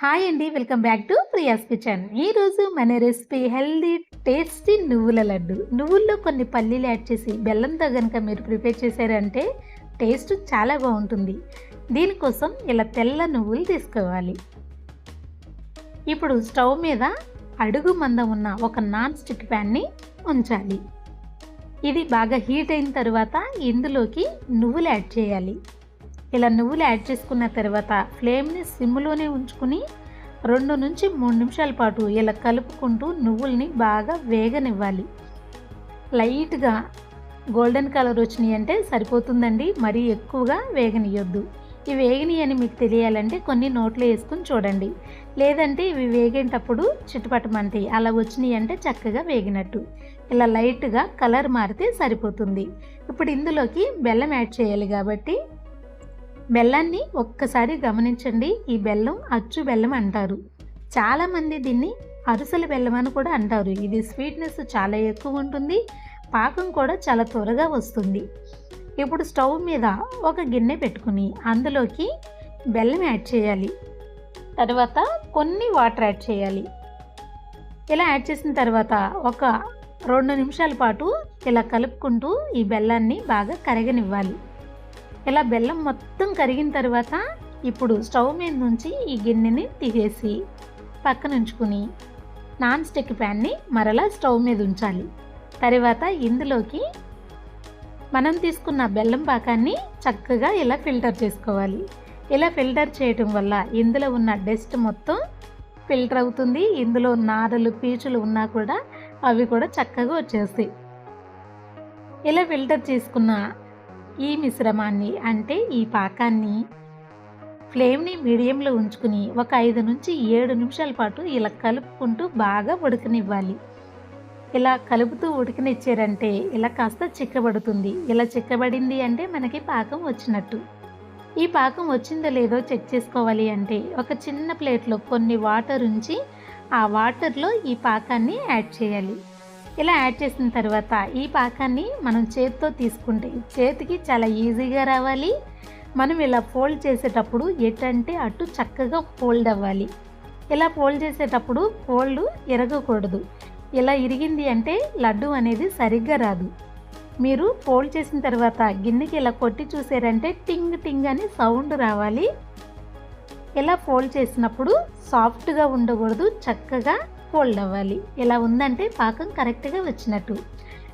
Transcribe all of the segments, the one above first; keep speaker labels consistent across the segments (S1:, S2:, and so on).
S1: Hi అండి welcome back to Priya's kitchen. ఈరోజు మన రెసిపీ హెల్దీ టేస్టీ నువ్వుల లడ్డు. నువ్వుల్లో కొన్ని పల్లీలు యాడ్ చేసి బెల్లంతో కనుక మీరు ప్రిపేర్ చేశారంటే టేస్ట్ చాలా బాగుంటుంది. దీనికోసం ఇలా తెల్ల నువ్వులు తీసుకోవాలి. ఇప్పుడు స్టవ్ మీద అడుగు మంద ఉన్న ఒక నాన్ స్టిక్ ప్యాన్ని ఉంచాలి. ఇది బాగా హీట్ అయిన తర్వాత ఇందులోకి నువ్వులు యాడ్ చేయాలి. ఇలా నువ్వులు యాడ్ చేసుకున్న తర్వాత ఫ్లేమ్ని సిమ్లోనే ఉంచుకుని రెండు నుంచి మూడు నిమిషాల పాటు ఇలా కలుపుకుంటూ నువ్వుల్ని బాగా వేగనివ్వాలి. లైట్గా గోల్డెన్ కలర్ వచ్చినాయి అంటే సరిపోతుందండి మరీ ఎక్కువగా వేగనియొద్దు. ఈ వేగిని అని మీకు తెలియాలంటే కొన్ని నోట్లో వేసుకుని చూడండి. లేదంటే ఇవి వేగేటప్పుడు చిట్టుపట్టమంటాయి అలా వచ్చినాయి అంటే చక్కగా వేగినట్టు. ఇలా లైట్గా కలర్ మారితే సరిపోతుంది. ఇప్పుడు ఇందులోకి బెల్లం యాడ్ చేయాలి కాబట్టి బెల్లాన్ని ఒక్కసారి గమనించండి. ఈ బెల్లం అచ్చు బెల్లం అంటారు. చాలామంది దీన్ని అరుసల బెల్లం అని కూడా అంటారు. ఇది స్వీట్నెస్ చాలా ఎక్కువ ఉంటుంది. పాకం కూడా చాలా త్వరగా వస్తుంది. ఇప్పుడు స్టవ్ మీద ఒక గిన్నె పెట్టుకుని అందులోకి బెల్లం యాడ్ చేయాలి. తర్వాత కొన్ని వాటర్ యాడ్ చేయాలి. ఇలా యాడ్ చేసిన తర్వాత ఒక రెండు నిమిషాల పాటు ఇలా కలుపుకుంటూ ఈ బెల్లాన్ని బాగా కరగనివ్వాలి. ఇలా బెల్లం మొత్తం కరిగిన తర్వాత ఇప్పుడు స్టవ్ మీద నుంచి ఈ గిన్నెని తీసేసి పక్కన ఉంచుకుని నాన్ స్టిక్ ప్యాన్ని మరలా స్టవ్ మీద ఉంచాలి. తర్వాత ఇందులోకి మనం తీసుకున్న బెల్లం పాకాన్ని చక్కగా ఇలా ఫిల్టర్ చేసుకోవాలి. ఇలా ఫిల్టర్ చేయటం వల్ల ఇందులో ఉన్న డస్ట్ మొత్తం ఫిల్టర్ అవుతుంది. ఇందులో నారలు పీచులు ఉన్నా కూడా అవి కూడా చక్కగా వచ్చేస్తాయి. ఇలా ఫిల్టర్ చేసుకున్న ఈ మిశ్రమాన్ని అంటే ఈ పాకాన్ని ఫ్లేమ్ని మీడియంలో ఉంచుకుని ఒక ఐదు నుంచి ఏడు నిమిషాల పాటు ఇలా కలుపుకుంటూ బాగా ఉడకనివ్వాలి. ఇలా కలుపుతూ ఉడకనిచ్చారంటే ఇలా కాస్త చిక్కబడుతుంది. ఇలా చిక్కబడింది అంటే మనకి పాకం వచ్చినట్టు. ఈ పాకం వచ్చిందో లేదో చెక్ చేసుకోవాలి అంటే ఒక చిన్న ప్లేట్లో కొన్ని వాటర్ ఉంచి ఆ వాటర్లో ఈ పాకాన్ని యాడ్ చేయాలి. ఇలా యాడ్ చేసిన తర్వాత ఈ పాకాన్ని మనం చేతితో తీసుకుంటే చేతికి చాలా ఈజీగా రావాలి. మనం ఇలా ఫోల్డ్ చేసేటప్పుడు ఎటంటే అటు చక్కగా ఫోల్డ్ అవ్వాలి. ఇలా ఫోల్డ్ చేసేటప్పుడు ఫోల్డ్ ఇరగకూడదు ఇలా ఇరిగింది అంటే లడ్డు అనేది సరిగ్గా రాదు. మీరు ఫోల్డ్ చేసిన తర్వాత గిన్నెకి ఇలా కొట్టి చూసారంటే టింగ్ టింగ్ అని సౌండ్ రావాలి. ఇలా ఫోల్డ్ చేసినప్పుడు సాఫ్ట్గా ఉండకూడదు. చక్కగా ఫోల్డ్ అవ్వాలి. ఇలా ఉందంటే పాకం కరెక్ట్గా వచ్చినట్టు.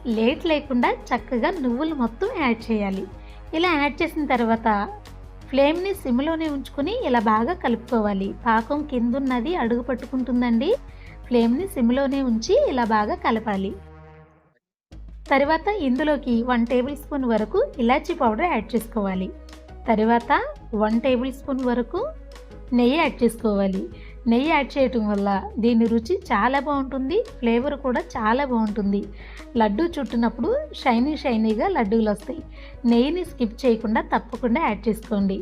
S1: లేట్ లేకుండా చక్కగా నువ్వులు మొత్తం యాడ్ చేయాలి. ఇలా యాడ్ చేసిన తర్వాత ఫ్లేమ్ని సిమ్లోనే ఉంచుకొని ఇలా బాగా కలుపుకోవాలి. పాకం కిందున్నది అడుగు పట్టుకుంటుందండి. ఫ్లేమ్ని సిమ్లోనే ఉంచి ఇలా బాగా కలపాలి. తర్వాత ఇందులోకి వన్ టేబుల్ స్పూన్ వరకు ఇలాచీ పౌడర్ యాడ్ చేసుకోవాలి. తర్వాత వన్ టేబుల్ స్పూన్ వరకు నెయ్యి యాడ్ చేసుకోవాలి. నెయ్యి యాడ్ చేయటం వల్ల దీని రుచి చాలా బాగుంటుంది ఫ్లేవర్ కూడా చాలా బాగుంటుంది. లడ్డు చుట్టినప్పుడు షైనీ షైనీగా లడ్డూలు వస్తాయి. నెయ్యిని స్కిప్ చేయకుండా తప్పకుండా యాడ్ చేసుకోండి.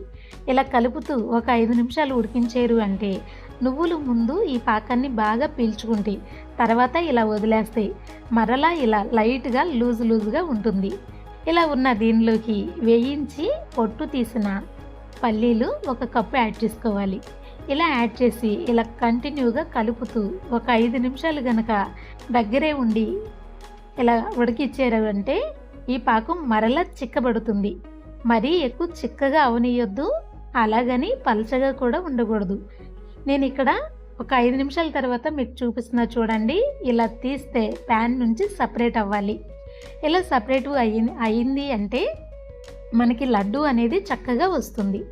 S1: ఇలా కలుపుతూ ఒక ఐదు నిమిషాలు ఉడికించారు అంటే నువ్వులు ముందు ఈ పాకాన్ని బాగా పీల్చుకుంటాయి తర్వాత ఇలా వదిలేస్తాయి మరలా ఇలా లైట్గా లూజ్ లూజ్గా ఉంటుంది. ఇలా ఉన్న దీనిలోకి వేయించి పొట్టు తీసిన పల్లీలు ఒక కప్పు యాడ్ చేసుకోవాలి. ఇలా యాడ్ చేసి ఇలా కంటిన్యూగా కలుపుతూ ఒక ఐదు నిమిషాలు గనక దగ్గరే ఉండి ఇలా ఉడికిచ్చారంటే ఈ పాకం మరలా చిక్కబడుతుంది. మరీ ఎక్కువ చిక్కగా అవనీయొద్దు అలాగని పలచగా కూడా ఉండకూడదు. నేను ఇక్కడ ఒక ఐదు నిమిషాల తర్వాత మీకు చూపిస్తున్నా చూడండి. ఇలా తీస్తే ప్యాన్ నుంచి సపరేట్ అవ్వాలి. ఇలా సపరేట్ అయ్యి అయింది అంటే మనకి లడ్డు అనేది చక్కగా వస్తుంది.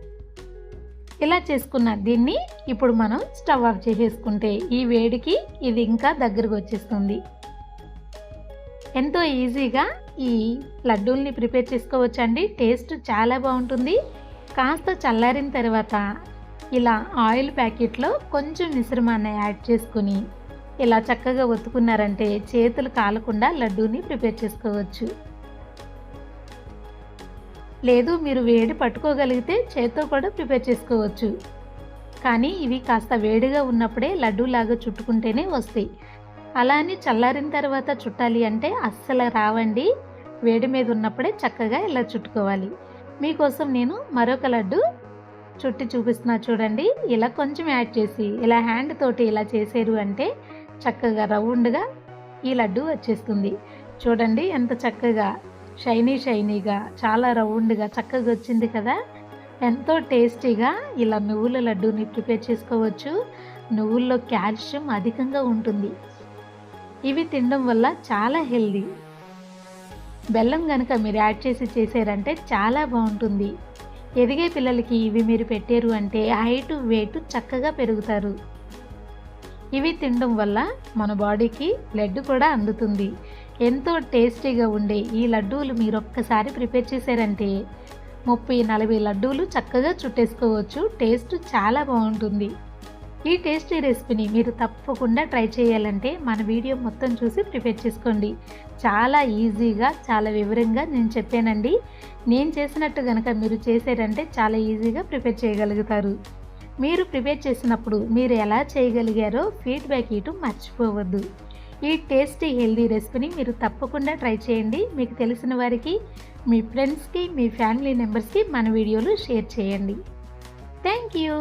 S1: ఇలా చేసుకున్న దీన్ని ఇప్పుడు మనం స్టవ్ ఆఫ్ చేసేసుకుంటే ఈ వేడికి ఇది ఇంకా దగ్గరకు వచ్చేస్తుంది. ఎంతో ఈజీగా ఈ లడ్డూల్ని ప్రిపేర్ చేసుకోవచ్చండి. టేస్ట్ చాలా బాగుంటుంది. కాస్త చల్లారిన తర్వాత ఇలా ఆయిల్ ప్యాకెట్లో కొంచెం మిశ్రమాన్ని యాడ్ చేసుకుని ఇలా చక్కగా ఒత్తుకున్నారంటే చేతులు కాలకుండా లడ్డూని ప్రిపేర్ చేసుకోవచ్చు. లేదు మీరు వేడి పట్టుకోగలిగితే చేత్తో కూడా ప్రిపేర్ చేసుకోవచ్చు. కానీ ఇవి కాస్త వేడిగా ఉన్నప్పుడే లడ్డూలాగా చుట్టుకుంటేనే వస్తాయి. అలా అని చల్లారిన తర్వాత చుట్టాలి అంటే అస్సలు రావండి. వేడి మీద ఉన్నప్పుడే చక్కగా ఇలా చుట్టుకోవాలి. మీకోసం నేను మరొక లడ్డు చుట్టి చూపిస్తున్నా చూడండి. ఇలా కొంచెం యాడ్ చేసి ఇలా హ్యాండ్ తోటి ఇలా చేసారు అంటే చక్కగా రౌండ్గా ఈ లడ్డు వచ్చేస్తుంది. చూడండి ఎంత చక్కగా. షైనీ షైనీగా చాలా రౌండ్గా చక్కగా వచ్చింది కదా? ఎంతో టేస్టీగా ఇలా నువ్వుల లడ్డూని ప్రిపేర్ చేసుకోవచ్చు. నువ్వుల్లో కాల్షియం అధికంగా ఉంటుంది. ఇవి తినడం వల్ల చాలా హెల్దీ. బెల్లం కనుక మీరు యాడ్ చేసి చేసారంటే చాలా బాగుంటుంది. ఎదిగే పిల్లలకి ఇవి మీరు పెట్టారు అంటే హైట్ వెయిట్ చక్కగా పెరుగుతారు. ఇవి తినడం వల్ల మన బాడీకి బ్లడ్ కూడా అందుతుంది. ఎంతో టేస్టీగా ఉండే ఈ లడ్డూలు మీరు ఒక్కసారి ప్రిపేర్ చేశారంటే ముప్పై నలభై లడ్డూలు చక్కగా చుట్టేసుకోవచ్చు. టేస్ట్ చాలా బాగుంటుంది. ఈ టేస్టీ రెసిపీని మీరు తప్పకుండా ట్రై చేయాలంటే మన వీడియో మొత్తం చూసి ప్రిపేర్ చేసుకోండి. చాలా ఈజీగా చాలా వివరంగా నేను చెప్పానండి. నేను చేసినట్టు కనుక మీరు చేశారంటే చాలా ఈజీగా ప్రిపేర్ చేయగలుగుతారు. మీరు ప్రిపేర్ చేసినప్పుడు మీరు ఎలా చేయగలిగారో ఫీడ్బ్యాక్ ఇటు మర్చిపోవద్దు. ఈ టేస్టీ హెల్దీ రెసిపీని మీరు తప్పకుండా ట్రై చేయండి. మీకు తెలిసిన వారికి మీ ఫ్రెండ్స్కి మీ ఫ్యామిలీ మెంబర్స్కి మన వీడియోలు షేర్ చేయండి. Thank you